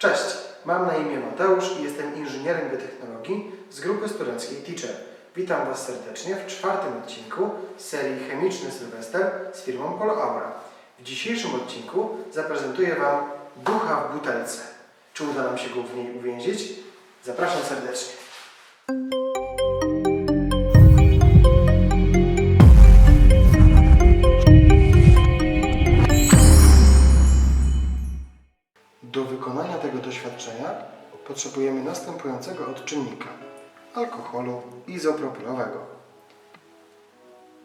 Cześć, mam na imię Mateusz i jestem inżynierem biotechnologii z grupy studenckiej Teacher. Witam Was serdecznie w czwartym odcinku serii Chemiczny Sylwester z firmą Polo Aura. W dzisiejszym odcinku zaprezentuję Wam ducha w butelce. Czy uda nam się go w niej uwięzić? Zapraszam serdecznie. Do wykonania tego doświadczenia potrzebujemy następującego odczynnika alkoholu izopropylowego.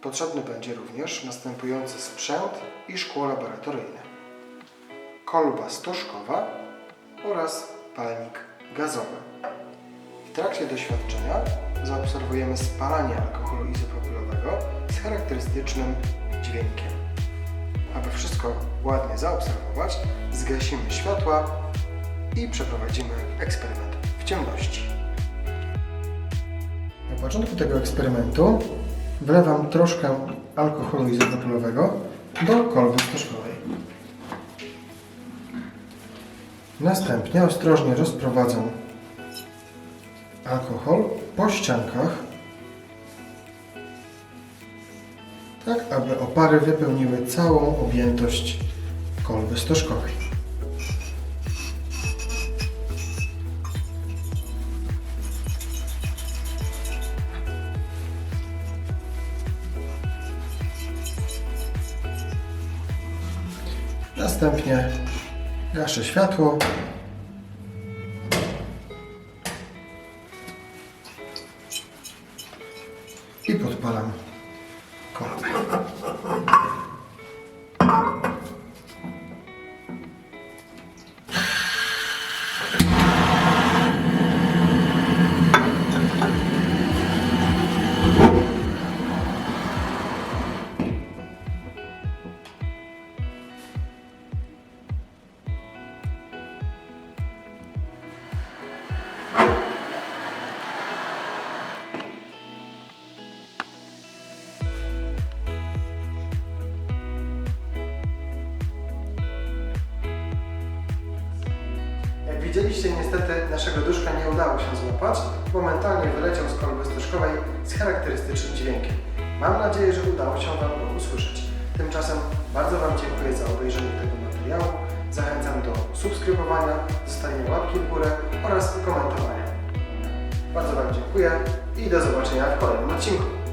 Potrzebny będzie również następujący sprzęt i szkło laboratoryjne. Kolba stożkowa oraz palnik gazowy. W trakcie doświadczenia zaobserwujemy spalanie alkoholu izopropylowego z charakterystycznym dźwiękiem. Aby wszystko ładnie zaobserwować, zgasimy światła i przeprowadzimy eksperyment w ciemności. Na początku tego eksperymentu wlewam troszkę alkoholu izopropylowego do kolby stożkowej. Następnie ostrożnie rozprowadzam alkohol po ściankach, tak aby opary wypełniły całą objętość kolby stożkowej. Następnie gaszę światło. I podpalam か。ら widzieliście, niestety naszego duszka nie udało się złapać. Momentalnie wyleciał z kolby stożkowej z charakterystycznym dźwiękiem. Mam nadzieję, że udało się Wam go usłyszeć. Tymczasem bardzo Wam dziękuję za obejrzenie tego materiału. Zachęcam do subskrybowania, zostawienia łapki w górę oraz komentowania. Bardzo Wam dziękuję i do zobaczenia w kolejnym odcinku.